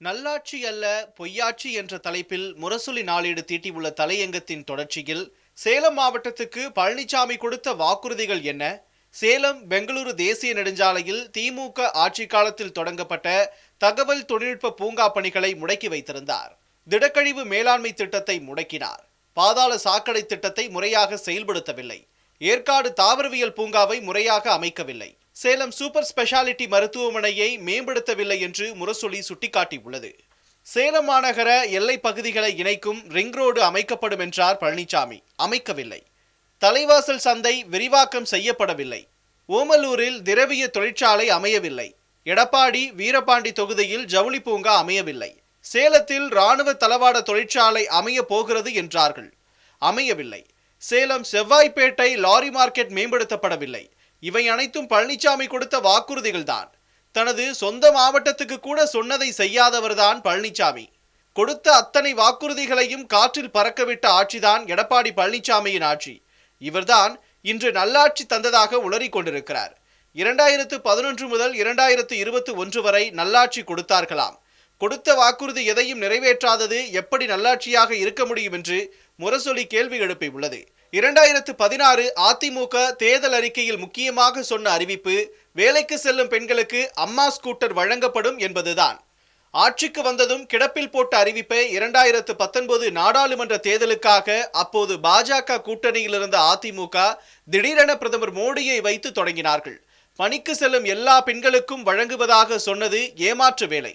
நல்லாட்சி அல்ல பொய்யாட்சி என்ற தலைப்பில் முரசொலி நாளேடு தீட்டியுள்ள தலையங்கத்தின் தொடர்ச்சியில் சேலம் மாவட்டத்துக்கு பழனிசாமி கொடுத்த வாக்குறுதிகள் என்ன? சேலம் பெங்களூரு தேசிய நெடுஞ்சாலையில் திமுக ஆட்சி காலத்தில் தொடங்கப்பட்ட தகவல் தொழில்நுட்ப பூங்கா பணிகளை முடக்கி வைத்திருந்தார். திடக்கழிவு மேலாண்மை திட்டத்தை முடக்கினார். பாதாள சாக்கடை திட்டத்தை முறையாக செயல்படுத்தவில்லை. ஏற்காடு தாவரவியல் பூங்காவை முறையாக அமைக்கவில்லை. சேலம் சூப்பர் ஸ்பெஷாலிட்டி மருத்துவமனையை மேம்படுத்தவில்லை என்று முரசொலி சுட்டிக்காட்டியுள்ளது. சேலம் மாநகர எல்லை பகுதிகளை இணைக்கும் ரிங் ரோடு அமைக்கப்படும் என்றார் பழனிசாமி அமைக்கவில்லை. தலைவாசல் சந்தை விரிவாக்கம் செய்யப்படவில்லை. ஓமலூரில் திரவிய தொழிற்சாலை அமையவில்லை. எடப்பாடி வீரபாண்டி தொகுதியில் ஜவுளி பூங்கா அமையவில்லை. சேலத்தில் ராணுவ தளவாட தொழிற்சாலை அமைய போகிறது என்றார்கள். அமையவில்லை. சேலம் செவ்வாய்ப்பேட்டை லாரி மார்க்கெட் மேம்படுத்தப்படவில்லை. இவை அனைத்தும் பழனிசாமி கொடுத்த வாக்குறுதிகள் தான் தனது சொந்த மாவட்டத்துக்கு கூட சொன்னதை செய்யாதவர்தான் பழனிசாமி கொடுத்த அத்தனை வாக்குறுதிகளையும் காற்றில் பறக்கவிட்ட ஆட்சிதான் எடப்பாடி பழனிசாமியின் ஆட்சி. இவர்தான் இன்று நல்லாட்சி தந்ததாக உளறிக் கொண்டிருக்கிறார். இரண்டாயிரத்து பதினொன்று முதல் இரண்டாயிரத்து இருபத்தி ஒன்று வரை நல்லாட்சி கொடுத்தார்களாம். கொடுத்த வாக்குறுதி எதையும் நிறைவேற்றாதது எப்படி நல்லாட்சியாக இருக்க முடியும் என்று முரசொலி கேள்வி எழுப்பியுள்ளது இரண்டாயிரத்து பதினாறு அதிமுக தேர்தல் அறிக்கையில் முக்கியமாக சொன்ன அறிவிப்பு வேலைக்கு செல்லும் பெண்களுக்கு அம்மா ஸ்கூட்டர் வழங்கப்படும் என்பதுதான். ஆட்சிக்கு வந்ததும் கிடப்பில் போட்ட அறிவிப்பை இரண்டாயிரத்து பத்தொன்பது நாடாளுமன்ற தேர்தலுக்காக அப்போது பாஜக கூட்டணியில் இருந்த அதிமுக திடீரென பிரதமர் மோடியை வைத்து தொடங்கினார்கள். பணிக்கு செல்லும் எல்லா பெண்களுக்கும் வழங்குவதாக சொன்னது ஏமாற்று வேலை.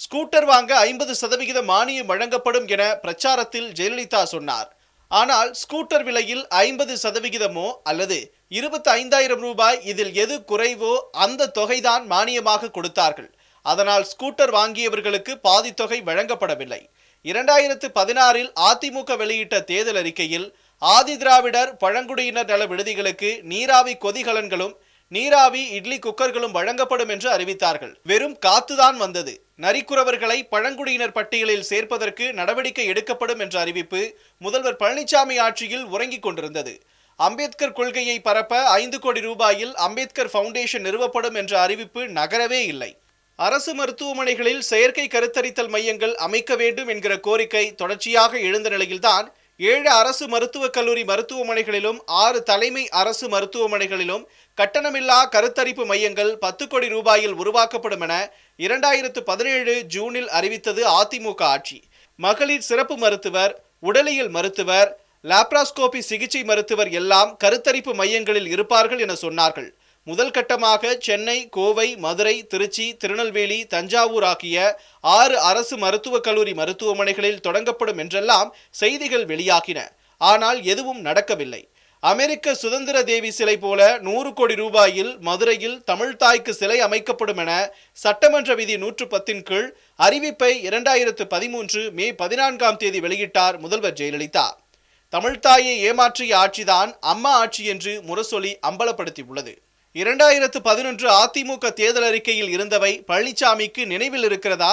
ஸ்கூட்டர் வாங்க ஐம்பது சதவிகித மானியம் வழங்கப்படும் என பிரச்சாரத்தில் ஜெயலலிதா சொன்னார். ஆனால் ஸ்கூட்டர் விலையில் ஐம்பது சதவிகிதமோ அல்லது இருபத்தி ஐந்தாயிரம் ரூபாய் இதில் எது குறைவோ அந்த தொகைதான் மானியமாக கொடுத்தார்கள். அதனால் ஸ்கூட்டர் வாங்கியவர்களுக்கு பாதி தொகை வழங்கப்படவில்லை. இரண்டாயிரத்து பதினாறில் அதிமுக வெளியிட்ட தேர்தல் அறிக்கையில் ஆதி திராவிடர் பழங்குடியினர் நல விடுதிகளுக்கு நீராவி கொதிகலன்களும் நீராவி இட்லி குக்கர்களும் வழங்கப்படும் என்று அறிவித்தார்கள். வெறும் காத்துதான் வந்தது. நரிக்குறவர்களை பழங்குடியினர் பட்டியலில் சேர்ப்பதற்கு நடவடிக்கை எடுக்கப்படும் என்ற அறிவிப்பு முதல்வர் பழனிசாமி ஆட்சியில் உறங்கிக் கொண்டிருந்தது. அம்பேத்கர் கொள்கையை பரப்ப ஐந்து கோடி ரூபாயில் அம்பேத்கர் ஃபவுண்டேஷன் நிறுவப்படும் என்ற அறிவிப்பு நகரவே இல்லை. அரசு மருத்துவமனைகளில் செயற்கை கருத்தரித்தல் மையங்கள் அமைக்க வேண்டும் என்கிற கோரிக்கை தொடர்ச்சியாக எழுந்த நிலையில்தான் ஏழு அரசு மருத்துவக் கல்லூரி மருத்துவமனைகளிலும் ஆறு தலைமை அரசு மருத்துவமனைகளிலும் கட்டணமில்லா கருத்தரிப்பு மையங்கள் பத்து கோடி ரூபாயில் உருவாக்கப்படும் என இரண்டாயிரத்து பதினேழு ஜூனில் அறிவித்தது அதிமுக ஆட்சி. மகளிர் சிறப்பு மருத்துவர் உடலியல் மருத்துவர் லாப்ராஸ்கோபி சிகிச்சை மருத்துவர் எல்லாம் கருத்தரிப்பு மையங்களில் இருப்பார்கள் என சொன்னார்கள். முதல் கட்டமாக சென்னை கோவை மதுரை திருச்சி திருநெல்வேலி தஞ்சாவூர் ஆகிய ஆறு அரசு மருத்துவக் கல்லூரி மருத்துவமனைகளில் தொடங்கப்படும் என்றெல்லாம் செய்திகள் வெளியாகின. ஆனால் எதுவும் நடக்கவில்லை. அமெரிக்க சுதந்திர தேவி சிலை போல நூறு கோடி ரூபாயில் மதுரையில் தமிழ்தாய்க்கு சிலை அமைக்கப்படும் என சட்டமன்ற விதி நூற்று பத்தின் கீழ் அறிவிப்பை இரண்டாயிரத்து பதிமூன்று மே பதினான்காம் தேதி வெளியிட்டார் முதல்வர் ஜெயலலிதா. தமிழ்தாயை ஏமாற்றிய ஆட்சிதான் அம்மா ஆட்சி என்று முரசொலி அம்பலப்படுத்தியுள்ளது. இரண்டாயிரத்து பதினொன்று அதிமுக தேர்தல் அறிக்கையில் இருந்தவை பழனிசாமிக்கு நினைவில் இருக்கிறதா?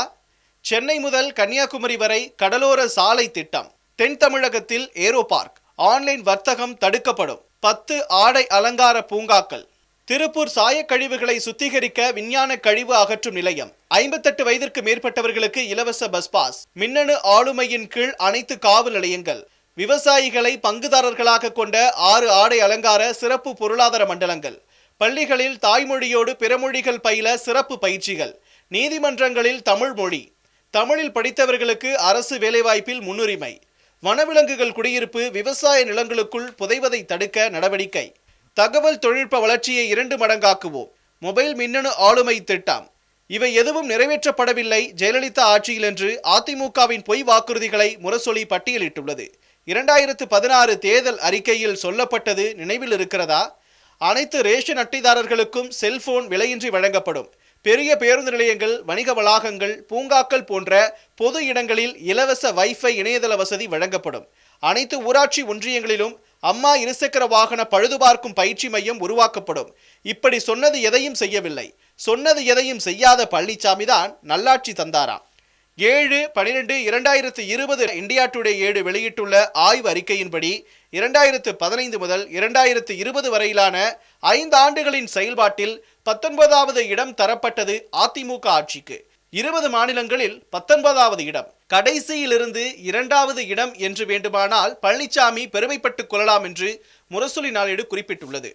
சென்னை முதல் கன்னியாகுமரி வரை கடலோர சாலை திட்டம் தென் தமிழகத்தில் ஏரோ பார்க் ஆன்லைன் வர்த்தகம் தடுக்கப்படும் பத்து ஆடை அலங்கார பூங்காக்கள் திருப்பூர் சாயக்கழிவுகளை சுத்திகரிக்க விஞ்ஞான கழிவு அகற்றும் நிலையம் ஐம்பத்தெட்டு வயதிற்கு மேற்பட்டவர்களுக்கு இலவச பஸ் பாஸ் மின்னணு ஆளுமையின் கீழ் அனைத்து காவல் நிலையங்கள் விவசாயிகளை பங்குதாரர்களாக கொண்ட ஆறு ஆடை அலங்கார சிறப்பு பொருளாதார மண்டலங்கள் பள்ளிகளில் தாய்மொழியோடு பிற மொழிகள் பயில சிறப்பு பயிற்சிகள். நீதிமன்றங்களில் தமிழ் மொழி. தமிழில் படித்தவர்களுக்கு அரசு வேலைவாய்ப்பில் முன்னுரிமை. வனவிலங்குகள் குடியிருப்பு விவசாய நிலங்களுக்குள் புதைவதை தடுக்க நடவடிக்கை. தகவல் தொழில்நுட்ப வளர்ச்சியை இரண்டு மடங்காக்குவோம். மொபைல் மின்னணு ஆளுமை திட்டம். இவை எதுவும் நிறைவேற்றப்படவில்லை ஜெயலலிதா ஆட்சியில் என்று அதிமுகவின் பொய் வாக்குறுதிகளை முரசொலி பட்டியலிட்டுள்ளது. இரண்டாயிரத்து பதினாறு தேர்தல் அறிக்கையில் சொல்லப்பட்டது நினைவில் இருக்கிறதா? அனைத்து ரேஷன் அட்டைதாரர்களுக்கும் செல்போன் விலையின்றி வழங்கப்படும். பெரிய பேருந்து நிலையங்கள் வணிக வளாகங்கள் பூங்காக்கள் போன்ற பொது இடங்களில் இலவச வைஃபை இணையதள வசதி வழங்கப்படும். அனைத்து ஊராட்சி ஒன்றியங்களிலும் அம்மா இருசக்கர வாகன பழுதுபார்க்கும் பயிற்சி மையம் உருவாக்கப்படும். இப்படி சொன்னது எதையும் செய்யவில்லை. சொன்னது எதையும் செய்யாத பழனிசாமி தான் நல்லாட்சி தந்தாராம். ஏழு பனிரெண்டு இரண்டாயிரத்து இருபது இந்தியா டுடே ஏழு வெளியிட்டுள்ள ஆய்வு அறிக்கையின்படி இரண்டாயிரத்து பதினைந்து முதல் இரண்டாயிரத்து இருபது வரையிலான ஐந்து ஆண்டுகளின் செயல்பாட்டில் பத்தொன்பதாவது இடம் தரப்பட்டது அதிமுக ஆட்சிக்கு. இருபது மாநிலங்களில் பத்தொன்பதாவது இடம். கடைசியிலிருந்து இரண்டாவது இடம் என்று வேண்டுமானால் பழனிசாமி பெருமைப்பட்டுக் கொள்ளலாம் என்று முரசொலி நாளேடு குறிப்பிட்டுள்ளது.